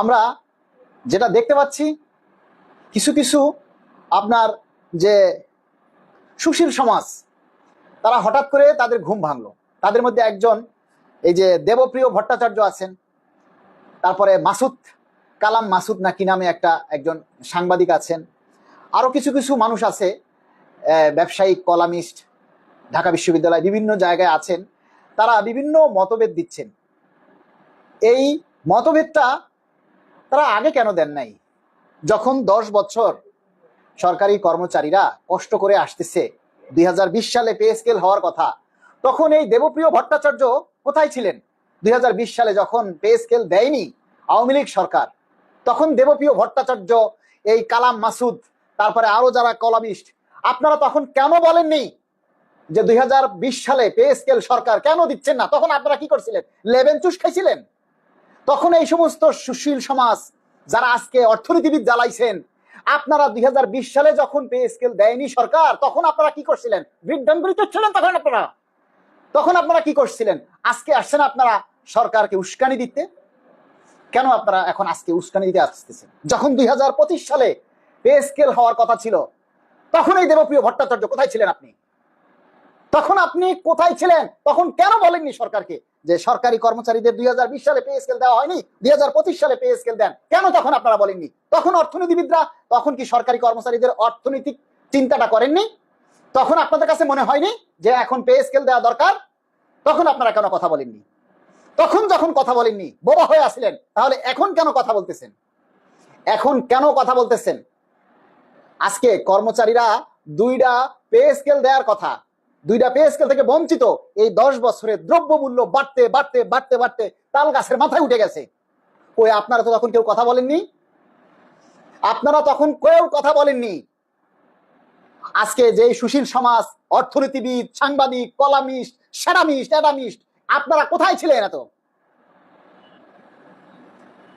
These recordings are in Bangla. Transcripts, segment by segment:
আমরা যেটা দেখতে পাচ্ছি, কিছু কিছু আপনার যে সুশীল সমাজ, তারা হঠাৎ করে তাদের ঘুম ভাঙলো। তাদের মধ্যে একজন, এই যে দেবপ্রিয় ভট্টাচার্য আছেন, তারপরে মাসুদ, কালাম মাসুদ নাকি নামে একটা একজন সাংবাদিক আছেন। আরও কিছু কিছু মানুষ আছে ব্যবসায়িক কলামিস্ট, ঢাকা বিশ্ববিদ্যালয় বিভিন্ন জায়গায় আছেন। তারা বিভিন্ন মতভেদ দিচ্ছেন। এই মতভেদটা তারা আগে কেন দেন নাই? যখন দশ বছর সরকারি কর্মচারীরা কষ্ট করে আসতেছে, দুই হাজার বিশ সালে পে স্কেল হওয়ার কথা, তখন এই দেবপ্রিয় ভট্টাচার্য কোথায় ছিলেন? দুই হাজার বিশ সালে যখন পে স্কেল দেয়নি আওয়ামী লীগ সরকার, তখন দেবপ্রিয় ভট্টাচার্য এই কালাম মাসুদ, তারপরে আরও যারা কলামিস্ট, আপনারা তখন কেন বলেননি যে দুই হাজার বিশ সালে পে স্কেল সরকার কেন দিচ্ছেন না? তখন আপনারা কি করছিলেন? লেবেন চুষ খাইছিলেন? তখন এই সমস্ত সুশীল সমাজ যারা আজকে অর্থনীতিবিদ জ্বালাইছেন, আপনারা দুই হাজার বিশ সালে যখন পে স্কেল দেয়নি সরকার, তখন আপনারা কি করছিলেন? বিজ্ঞানগুলি ছিলেন তখন আপনারা। তখন আপনারা কি করছিলেন? আজকে আসছেন আপনারা সরকারকে উস্কানি দিতে। কেন আপনারা এখন আজকে উস্কানি দিতে আসতেছেন? যখন দুই হাজার পঁচিশ সালে পে স্কেল হওয়ার কথা ছিল, তখন এই দেবপ্রিয় ভট্টাচার্য কোথায় ছিলেন আপনি? তখন আপনি কোথায় ছিলেন? তখন কেন বলেননি সরকারকে? যে সরকারি কর্মচারীদের দুই সালে পে স্কেল দেওয়া হয়নি, দুই সালে পে স্কেল দেন। কেন তখন আপনারা বলেননি? তখন অর্থনীতিবিদরা, তখন কি সরকারি কর্মচারীদের অর্থনৈতিক চিন্তাটা করেননি? তখন আপনাদের কাছে মনে হয়নি যে এখন পে স্কেল দেওয়া দরকার? তখন আপনারা কেন কথা বলেননি? তখন যখন কথা বলেননি, বোবা হয়ে আসলেন, তাহলে এখন কেন কথা বলতেছেন? এখন কেন কথা বলতেছেন? আজকে কর্মচারীরা দুইটা পে স্কেল দেওয়ার কথা। দুইটা পে স্কেল থেকে বঞ্চিত, এই দশ বছরে দ্রব্য মূল্য বাড়তে বাড়তে বাড়তে বাড়তে তাল গাছের মাথায় উঠে গেছে। ওই আপনারা তো তখন কেউ কথা বলেননি? আপনারা তখন কেউ কথা বলেননি? আজকে যে সুশীল সমাজ, অর্থনীতিবিদ, সাংবাদিক, কলামিস্ট স্যাডামিস্ট অ্যাডামিস্ট, আপনারা কোথায় ছিলেন এত?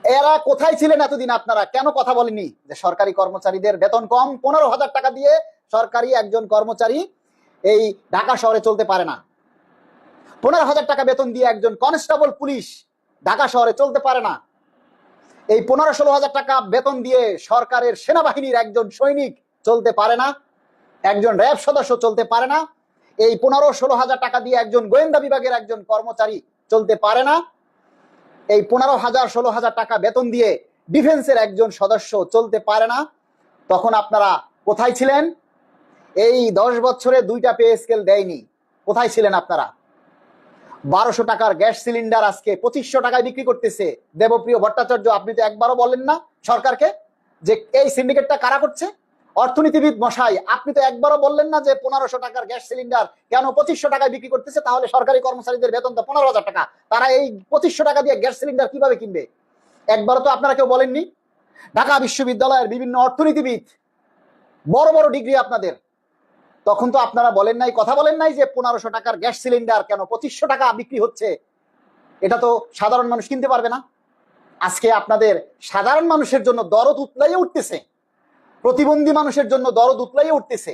এরা কোথায় ছিলেন এতদিন আপনারা? কেন কথা বলেননি? যে সরকারি কর্মচারীদের বেতন কম, পনেরো হাজার টাকা দিয়ে সরকারি একজন কর্মচারী এই ঢাকা শহরে চলতে পারে না। পনেরো হাজার টাকা বেতন দিয়ে একজন কনস্টেবল পুলিশ ঢাকা শহরে চলতে পারে না। এই পনেরো ষোলো হাজার টাকা বেতন দিয়ে সরকারের সেনাবাহিনীর একজন সৈনিক চলতে পারে না, একজন র্যাব সদস্য চলতে পারে না। এই পনেরো ষোলো হাজার টাকা দিয়ে একজন গোয়েন্দা বিভাগের একজন কর্মচারী চলতে পারে না। এই পনেরো হাজার ষোলো হাজার টাকা বেতন দিয়ে ডিফেন্সের একজন সদস্য চলতে পারে না। তখন আপনারা কোথায় ছিলেন? এই দশ বছরে দুইটা পে স্কেল দেয়নি। কোথায় ছিলেন আপনারা? বারোশো টাকার গ্যাস সিলিন্ডার আজকে পঁচিশশো টাকায় বিক্রি করতেছে দেবপ্রিয় ভট্টাচার্য। আপনি তো একবারও বলেন না সরকারকে যে এই সিন্ডিকেটটা কারা করছে? অর্থনীতিবিদ মশাই, আপনি তো একবারও বললেন না যে পনেরোশো টাকার গ্যাস সিলিন্ডার কেন পঁচিশশো টাকায় বিক্রি করতেছে? তাহলে সরকারি কর্মচারীদের বেতন তো পনেরো হাজার টাকা। তারা এই পঁচিশশো টাকা দিয়ে গ্যাস সিলিন্ডার কীভাবে কিনবে? একবারও তো আপনারা কেউ বলেননি? ঢাকা বিশ্ববিদ্যালয়ের বিভিন্ন অর্থনীতিবিদ, বড় বড় ডিগ্রি আপনাদের। তখন তো আপনারা বলেন নাই, কথা বলেন নাই যে পনেরোশো টাকার গ্যাস সিলিন্ডার কেন পঁচিশশো টাকা বিক্রি হচ্ছে? এটা তো সাধারণ মানুষ কিনতে পারবে না। আজকে আপনাদের সাধারণ মানুষের জন্য দরদ উতলাইয়ে উঠতেছে। প্রতিবন্ধী মানুষের জন্য দরদ উতলাইয়ে উঠতেছে।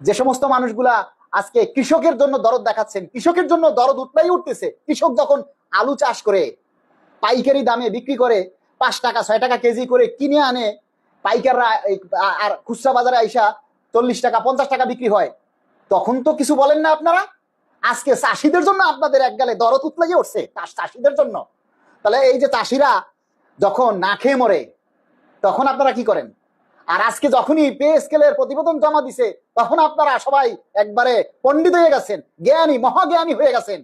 যে সমস্ত মানুষগুলা আজকে কৃষকের জন্য দরদ দেখাচ্ছেন, কৃষকের জন্য দরদ উতলাই উঠতেছে। কৃষক যখন আলু চাষ করে, পাইকারি দামে বিক্রি করে, পাঁচ টাকা, ছয় টাকা কেজি করে কিনে আনে, পাইকাররা আর খুচরা বাজারে আইসা চল্লিশ টাকা, পঞ্চাশ টাকা বিক্রি হয়। তখন তো কিছু বলেন না আপনারা? আজকে চাষিদের জন্য আপনাদের এক গালে দরদ উতলাই উঠছে চাষিদের জন্য। তাহলে এই যে চাষিরা যখন না খেয়ে মরে, তখন আপনারা কি করেন? আর আজকে যখনই পে স্কেলের প্রতিবেদন জমা দিছে, তখন আপনারা সবাই একবারে পণ্ডিত হয়ে গেছেন, জ্ঞানী, মহাজ্ঞানী হয়ে গেছেন।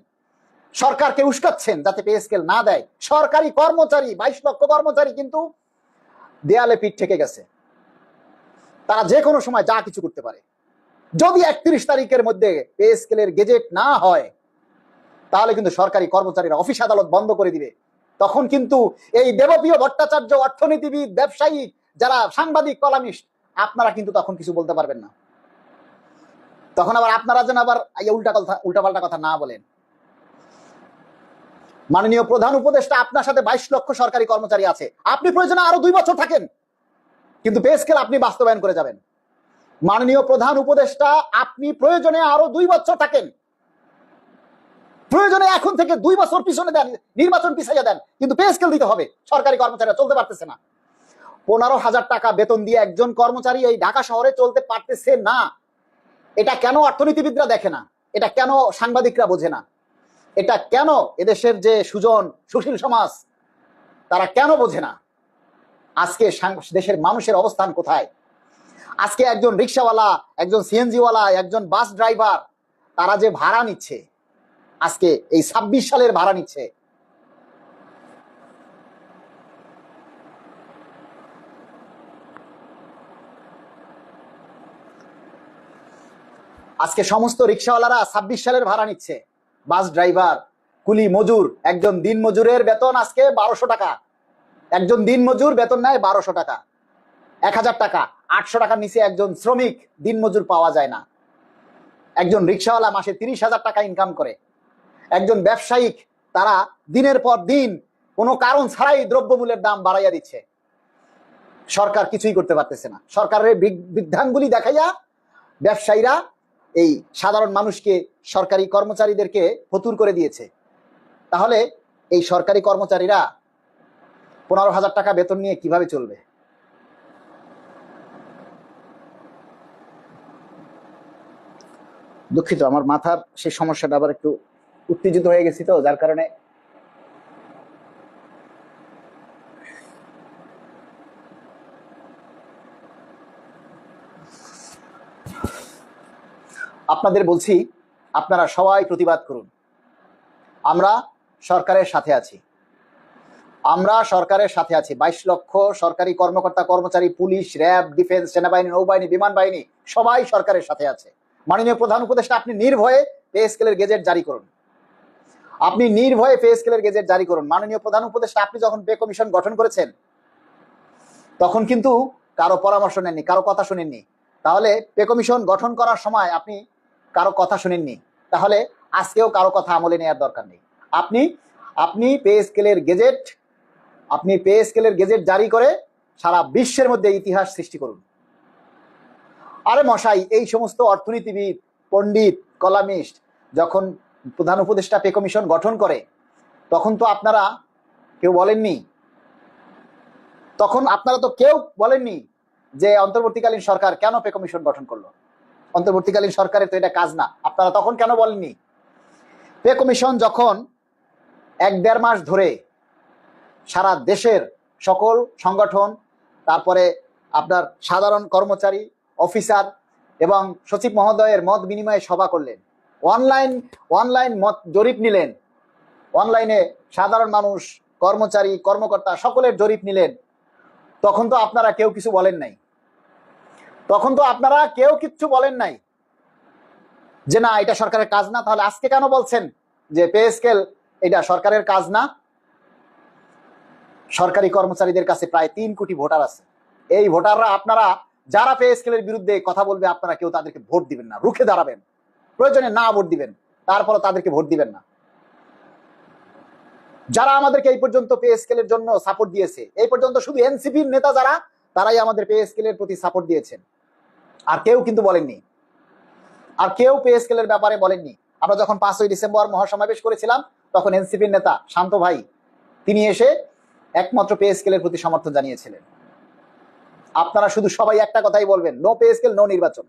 সরকারকে উস্কাচ্ছেন যাতে পে স্কেল না দেয়। সরকারি কর্মচারী, বাইশ লক্ষ কর্মচারী কিন্তু দেয়ালে পিঠ থেকে গেছে। তারা যে কোনো সময় যা কিছু করতে পারে। যদি একত্রিশ তারিখের মধ্যে পে স্কেলের গেজেট না হয়, তাহলে কিন্তু সরকারি কর্মচারীরা অফিস আদালত বন্ধ করে দিবে। তখন কিন্তু এই দেবপ্রিয় ভট্টাচার্য অর্থনীতিবিদ, ব্যবসায়ী যারা সাংবাদিক, কলামিস্ট, আপনারা কিন্তু তখন কিছু বলতে পারবেন না। তখন আবার আপনারা যেন আবার উল্টা উল্টাপাল্টা কথা না বলেন। মাননীয় প্রধান উপদেষ্টা, আপনার সাথে বাইশ লক্ষ সরকারি কর্মচারী আছে। আপনি প্রয়োজনে আরও দুই বছর থাকেন। কিন্তু পে স্কেল আপনি বাস্তবায়ন করে যাবেন। মাননীয় প্রধান উপদেষ্টা, আপনি প্রয়োজনে আরও দুই বছর থাকেন। প্রয়োজনে এখন থেকে দুই বছর পিছনে দেন, নির্বাচন পিছাইয়া দেন, কিন্তু পে স্কেল দিতে হবে। সরকারি কর্মচারীরা চলতে পারতেছে না। পনেরো হাজার টাকা বেতন দিয়ে একজন কর্মচারী এই ঢাকা শহরে চলতে পারতেছে না। এটা কেন অর্থনীতিবিদরা দেখে না? এটা কেন সাংবাদিকরা বোঝে না? এটা কেন এদেশের যে সুজন, সুশীল সমাজ, তারা কেন বোঝে না? আজকে দেশের মানুষের অবস্থান কোথায়? আজকে একজন রিক্সাওয়ালা, একজন সিএনজিওয়ালা, একজন বাস ড্রাইভার, তারা যে ভাড়া নিচ্ছে, আজকে এই ছাব্বিশ সালের ভাড়া নিচ্ছে। আজকে সমস্ত রিক্সাওয়ালারা ছাব্বিশ সালের ভাড়া নিচ্ছে। বাস ড্রাইভার, কুলি মজুর, একজন দিন মজুরের বেতন আজকে বারোশো টাকা। একজন দিন মজুর বেতন নেয় বারোশো টাকা। এক হাজার টাকা। আটশো টাকার নিচে একজন শ্রমিক দিন মজুর পাওয়া যায় না। একজন রিক্সাওয়ালা মাসে তিরিশ হাজার টাকা ইনকাম করে। একজন ব্যবসায়িক, তারা দিনের পর দিন কোনো কারণ ছাড়াই দ্রব্যমূল্যের দাম বাড়াইয়া দিচ্ছে। সরকার কিছুই করতে পারতেছে না। সরকারের বৃ- বৃদ্ধাঙ্গুলি দেখাইয়া ব্যবসায়ীরা এই সাধারণ মানুষকে, সরকারি কর্মচারীদেরকে ফতুর করে দিয়েছে। তাহলে এই সরকারি কর্মচারীরা পনেরো হাজার টাকা বেতন নিয়ে কীভাবে চলবে? দুঃখিত, আমার মাথার সেই সমস্যাটা আবার একটু উত্তেজিত হয়ে গেছি তো, যার কারণে আপনাদের বলছি, আপনারা সবাই প্রতিবাদ করুন। আমরা সরকারের সাথে আছি। আমরা সরকারের সাথে আছি। বাইশ লক্ষ সরকারি কর্মকর্তা, কর্মচারী, পুলিশ, র্যাব, ডিফেন্স, সেনাবাহিনী, নৌবাহিনী বিমান বাহিনী সবাই সরকারের সাথে আছে। মাননীয় প্রধান উপদেষ্টা, আপনি নির্ভয়ে পে স্কেলের গেজেট জারি করুন। আপনি নির্ভয়ে পে স্কেলের গেজেট জারি করুন। মাননীয় প্রধান উপদেষ্টা, আপনি যখন পে কমিশন গঠন করেছেন, তখন কিন্তু কারও পরামর্শ নেননি, কারও কথা শুনেননি। তাহলে পে কমিশন গঠন করার সময় আপনি কারও কথা শুনেননি। তাহলে আজকেও কারও কথা আমলে নেওয়ার দরকার নেই। আপনি আপনি পে স্কেলের গেজেট আপনি পে স্কেলের গেজেট জারি করে সারা বিশ্বের মধ্যে ইতিহাস সৃষ্টি করুন। আরে মশাই, এই সমস্ত অর্থনীতিবিদ, পণ্ডিত, কলামিস্ট যখন প্রধান উপদেষ্টা পে কমিশন গঠন করে, তখন তো আপনারা কেউ বলেননি। তখন আপনারা তো কেউ বলেননি যে অন্তর্বর্তীকালীন সরকার কেন পে কমিশন গঠন করল। অন্তর্বর্তীকালীন সরকারের তো এটা কাজ না। আপনারা তখন কেন বলেননি? পে কমিশন যখন এক দেড় মাস ধরে সারা দেশের সকল সংগঠন, তারপরে আপনার সাধারণ কর্মচারী, অফিসার এবং সচিব মহোদয়ের মত বিনিময়ে সভা করলেন। অনলাইন অনলাইন মত জরিপ নিলেন। অনলাইনে সাধারণ মানুষ, কর্মচারী, কর্মকর্তা সকলের জরিপ নিলেন। তখন তো আপনারা কেউ কিছু বলেন নাই। তখন তো আপনারা কেউ কিচ্ছু বলেন নাই। যে না, এটা সরকারের কাজ না, তাহলে আজকে কেন বলছেন? যে পে স্কেল, এটা সরকারের কাজ না। সরকারি কর্মচারীদের কাছে প্রায় তিন কোটি ভোটার আছে। এই ভোটাররা আপনারা, যারা পে স্কেলের বিরুদ্ধে কথা বলবে, আপনারা কেউ তাদেরকে ভোট দিবেন না। রুখে দাঁড়াবেন। প্রয়োজনে না ভোট দিবেন। তারপরে তাদেরকে ভোট দিবেন না। যারা আমাদেরকে এই পর্যন্ত পে স্কেলের জন্য সাপোর্ট দিয়েছে, এই পর্যন্ত শুধু এনসিপির নেতা যারা, তারাই আমাদের পে স্কেলের প্রতি সাপোর্ট দিয়েছেন। আর কেউ কিন্তু বলেননি। আর কেউ পে স্কেলের ব্যাপারে বলেননি। আমরা যখন পাঁচই ডিসেম্বর মহাসমাবেশ করেছিলাম, তখন এনসিপির নেতা শান্ত ভাই, তিনি এসে একমাত্র পে স্কেলের প্রতি সমর্থন জানিয়েছিলেন। আপনারা শুধু সবাই একটা কথাই বলবেন নো পে স্কেল নো নির্বাচন।